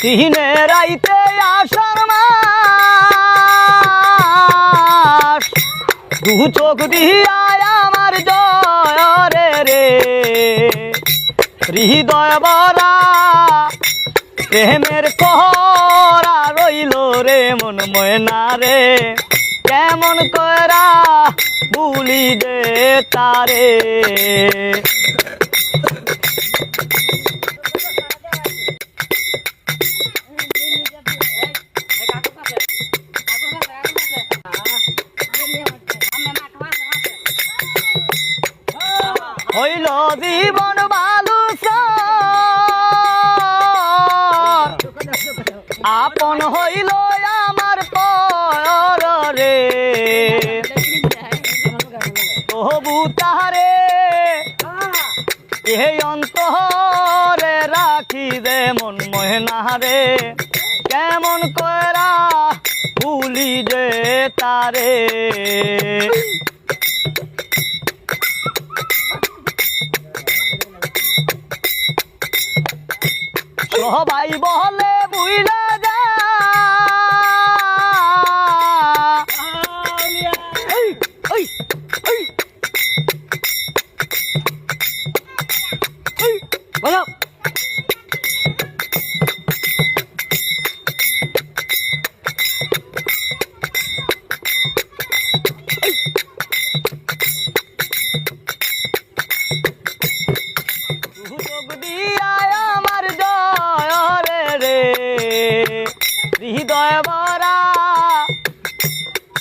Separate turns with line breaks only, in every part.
তিনে রাইতে আষাঢ় মাস। দু চোখ দিয়া আমার জয় রে হৃদয় বরা প্রেমের কহরা রইল রে মন ময়না রে। কেমন করা ভুলি দে তারে। হইল জীবন বালু আপন হইল আমার পর। রে তবু তাহারে এই অন্তরে রাখি দে মন মহেনারে কেমন করা ভুলি দে তারে। সবাই বলে বুইলা বাজাও। হৃদয় বরা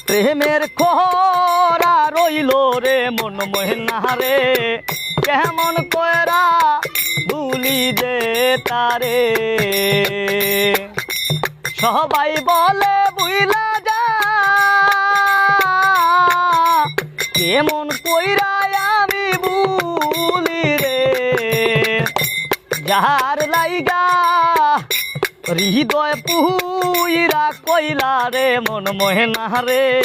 প্রেমের খরা রইল রে মন মহিনা রে কেমন কয়রা যে তারে। সবাই বলে বুইলা যা। কেমন কইরা আমি ভুলি রে। যাহার লাইগা হৃদয় পুইরা কইলা রে, মন মহেনা রে।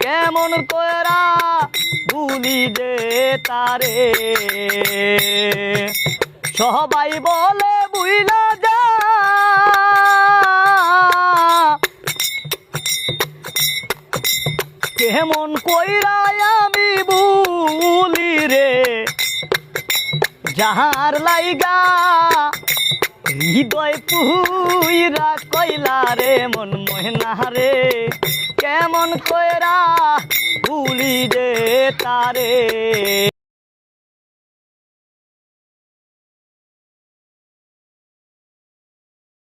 কেমন কয়রা বুলি দে তারে। সবাই বলে, বুইলা যা। কেমন কইরা আমি ভুলি রে? যাহার লাইগা হৃদয় পুইরা কইলা রে, মন মহিনা রে। কেমন কইরা ভুলি রে তারে?